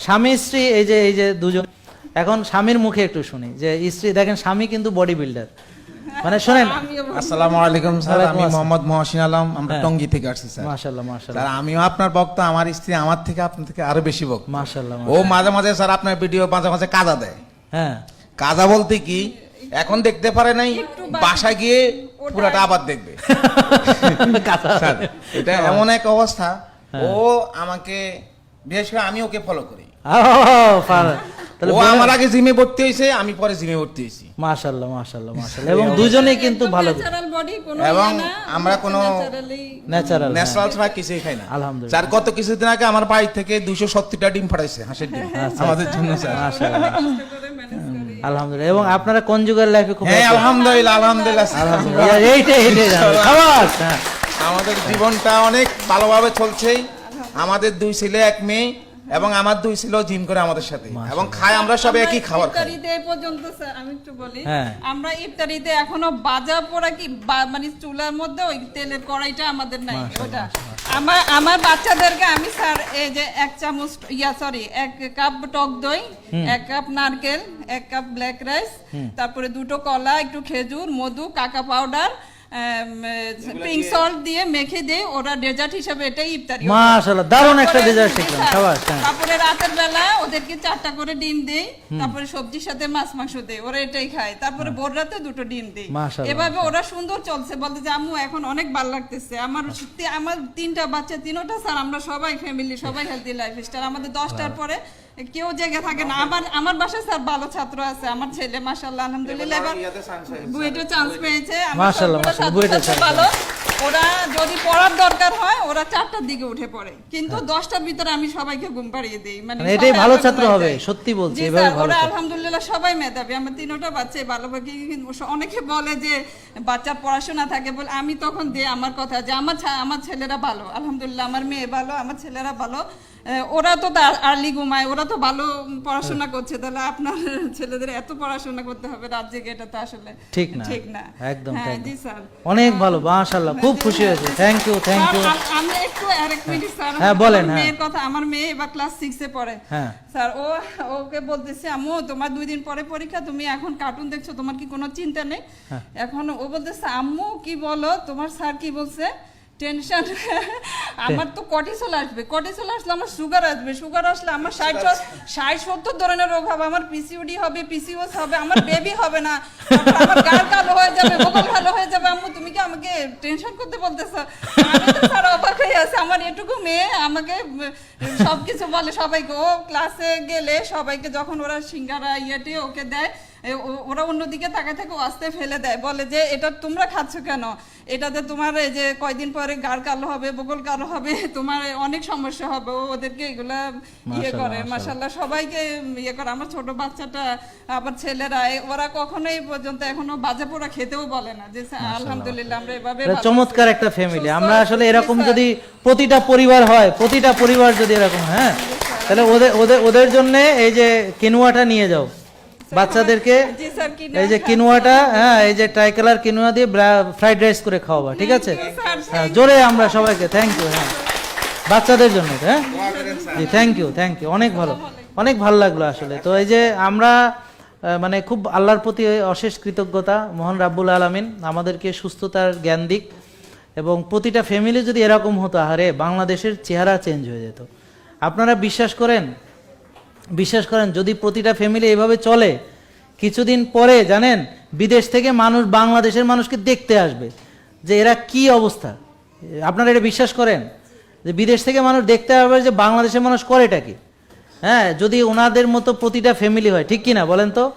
স্বামী স্ত্রী এই যে এই যে দুজন। এখন স্বামীর মুখে একটু শুনি যে স্ত্রী দেখেন স্বামী কিন্তু বডি বিল্ডার মানে শোনেন আসসালামু আলাইকুম স্যার আমি মোহাম্মদ মহসিন আলম আমরা হ্যাঁ। টঙ্গী থেকে আসছি স্যার। মাশাল্লাহ স্যার আমিও আপনার বক্তা আমার স্ত্রী আমার থেকে আপনার থেকে আরও বেশি বক্তা মাশাল্লাহ ও মাঝে মাঝে স্যার আপনার ভিডিও মাঝে মাঝে কাজা দেয়। হ্যাঁ। কাজা বলতে কি এখন দেখতে পারে নাই বাসায় গিয়ে পুরাটা আবার দেখবে। স্যার এটা এমন এক অবস্থা হ্যাঁ। ও আমাকে বিশেষ করে আমি ওকে ফলো করি। ও, আমার আগে জিমে ভর্তি হয়েছে আমি পরে জিমে ভর্তি হয়েছি। মাশাল্লাহ মাশাল্লাহ মাশাল্লাহ এবং দুজনেই কিন্তু ভালো। ন্যাচারাল বডি কোনো এবং আমরা কোনো ন্যাচারাল ন্যাচারাল ছাড়া কিছুই খাই না। আলহামদুলিল্লাহ। স্যার গত কিছুদিন আগে আমার বাড়ি থেকে দুশো সত্তরটা ডিম ফাটাইছে হাঁসের ডিম। আমাদের জন্য স্যার। করি আলহামদুলিল্লাহ। এবং আপনারা কনজুগাল লাইফে খুব হ্যাঁ আলহামদুলিল্লাহ আলহামদুলিল্লাহ আলহামদুলিল্লাহ। এইটাই এইটাই হ্যাঁ। আমাদের জীবনটা অনেক ভালোভাবে চলছে আমাদের দুই ছেলে এক মেয়ে এবং আমার দুই ছেলে জিম করে আমাদের সাথে। এবং খায় আমরা সব একই খাবার খাই। ইফতারিতে এই পর্যন্ত স্যার আমি একটু বলি। হ্যাঁ। আমরা ইফতারিতে এখনও বাজা পোড়া কি বা- মানে চুলার মধ্যে ওই তেলের কড়াইটা আমাদের নাই ওটা। আমার আমার বাচ্চাদেরকে আমি স্যার এই যে এক চামচ ইয়া সরি এক কাপ টক দই এক কাপ নারকেল এক কাপ ব্ল্যাক রাইস তারপরে দুটো কলা একটু খেজুর মধু কাকা পাউডার পিঙ্ক সল্ট দিয়ে মেখে দিয়ে ওরা ডেজার্ট হিসাবে এটাই ইফতারি মাশাআল্লাহ, দারুণ একটা dessert শিখলাম, হ্যাঁ, সাবাস, হ্যাঁ। তারপরে রাতের বেলা ওদেরকে চারটা করে ডিম দেই তারপরে সবজির সাথে মাছ মাংস দেই ওরা এটাই খায়। তারপরে ভোর রাতে দুটো ডিম দেই। এভাবে ওরা সুন্দর চলছে বলতে যে আম্মু এখন অনেক ভালো লাগতেছে। আমার সত্যি আমার তিনটা বাচ্চা তিনোটা স্যার আমরা সবাই ফ্যামিলি সবাই হেলদি লাইফ স্টাইল আমাদের দশটার পরে কেউ জেগে থাকে না। আমার আমার বাসায় স্যার ভালো ছাত্র আছে আমার ছেলে মাশাআল্লাহ আলহামদুলিল্লাহ। এবার বুয়েটে চান্স পেয়েছে। আমার মাশাআল্লাহ, মাশাআল্লাহ, বুয়েটে ভালো। ওরা যদি পড়ার দরকার হয় ওরা চারটার দিকে উঠে পড়ে। কিন্তু দশটার ভিতরে আমি সবাইকে ঘুম পাড়িয়ে দিই। মানে এটাই ভালো ছাত্র হবে, সত্যি বলছি, এভাবে ভালো ওরা আলহামদুলিল্লাহ সবাই মেধাবী। আমার তিনোটা বাচ্চাই ভালোভাবে অনেকে বলে যে বাচ্চার পড়াশোনা থাকে বলে আমি তখন দিয়ে আমার কথা যে আমার আমার ছেলেরা ভালো আলহামদুলিল্লাহ আমার মেয়ে ভালো আমার ছেলেরা ভালো। ওরা তো আর্লি ঘুমায় ওরা তো ভালো পড়াশোনা করছে তাহলে আপনার ছেলেদের এত পড়াশোনা করতে হবে রাত জেগে এটা তো আসলে ঠিক না ঠিক না। একদম হ্যাঁ জি স্যার। অনেক ভালো মাশাআল্লাহ খুব খুশি হয়েছে। থ্যাংক ইউ থ্যাংক ইউ আমি একটু আরেক মিনিট স্যার হ্যাঁ, বলেন, হ্যাঁ। মেয়ের কথা আমার মেয়ে এবার ক্লাস সিক্সে পড়ে। হ্যাঁ। স্যার ও ওকে বলতেছে আম্মু তোমার দুই দিন পরে পরীক্ষা তুমি এখন কার্টুন দেখছ তোমার কি কোনো চিন্তা নেই? হ্যাঁ। এখন ও বলতেছে আম্মু কি বলো? তোমার স্যার কি বলছে? টেনশন আমার তো কর্টিসল আসবে। কর্টিসল আসলে আমার সুগার আসবে। সুগার আসলে আমার ষাট ষাট সত্তর ধরনের রোগ হবে। আমার পিসিওডি হবে পিসিওস হবে আমার বেবি হবে না। আমার গাল কালো হয়ে যাবে বগল ভালো হয়ে যাবে। আম্মু তুমি কি আমাকে টেনশন করতে বলতেছো? আমি তো স্যার অবাক হয়ে আছে। আমার এটুকু মেয়ে আমাকে সব কিছু বলে সবাইকে। ও ক্লাসে গেলে সবাইকে যখন ওরা সিঙ্গারা ইয়েটি ওকে দেয় ওরা অন্যদিকে তাকায় থেকে আস্তে ফেলে দেয় বলে যে এটা তোমরা খাচ্ছ কেন? এটাতে তোমার এই যে কয়দিন পরে গাড় কালো হবে বগল কালো হবে তোমার অনেক সমস্যা হবে। ওদেরকে এগুলা ইয়ে করে মাসাল্লাহ সবাইকে ইয়ে করে আমার ছোট বাচ্চাটা আবার ছেলেরা ওরা কখনো এই পর্যন্ত এখনও বাজে পোড়া খেতেও বলে না যে আলহামদুলিল্লাহ আমরা এভাবে চমৎকার একটা ফ্যামিলি আমরা আসলে এরকম যদি প্রতিটা পরিবার হয় প্রতিটা পরিবার যদি এরকম হ্যাঁ তাহলে ওদের ওদের ওদের জন্য এই যে কেনুয়াটা নিয়ে যাও। বাচ্চাদেরকে জি স্যার, কিনুয়া এই যে। কিনুয়াটা হ্যাঁ এই যে ট্রাইকালার কিনুয়া দিয়ে ফ্রাইড রাইস করে খাওয়াবা ঠিক আছে? হ্যাঁ জোরে আমরা সবাইকে থ্যাংক ইউ হ্যাঁ। বাচ্চাদের জন্য হ্যাঁ? জি থ্যাংক ইউ থ্যাংক ইউ অনেক ভালো অনেক ভালো লাগল আসলে। তো এই যে আমরা মানে খুব আল্লাহর প্রতি অশেষ কৃতজ্ঞতা মোহন রাব্বুল আলমিন আমাদেরকে সুস্থতার জ্ঞান দিক এবং প্রতিটা ফ্যামিলি যদি এরকম হতো আরে বাংলাদেশের চেহারা চেঞ্জ হয়ে যেত। আপনারা বিশ্বাস করেন বিশ্বাস করেন, যদি প্রতিটা ফ্যামিলি এভাবে চলে, কিছুদিন পরে, জানেন, বিদেশ থেকে মানুষ, বাংলাদেশের মানুষকে দেখতে আসবে যে এরা কি অবস্থা। আপনারা এটা বিশ্বাস করেন? যে বিদেশ থেকে মানুষ দেখতে আসবে যে বাংলাদেশের মানুষ করে এটা কি? হ্যাঁ যদি ওনাদের মতো প্রতিটা ফ্যামিলি হয়, ঠিক কি না বলেন তো?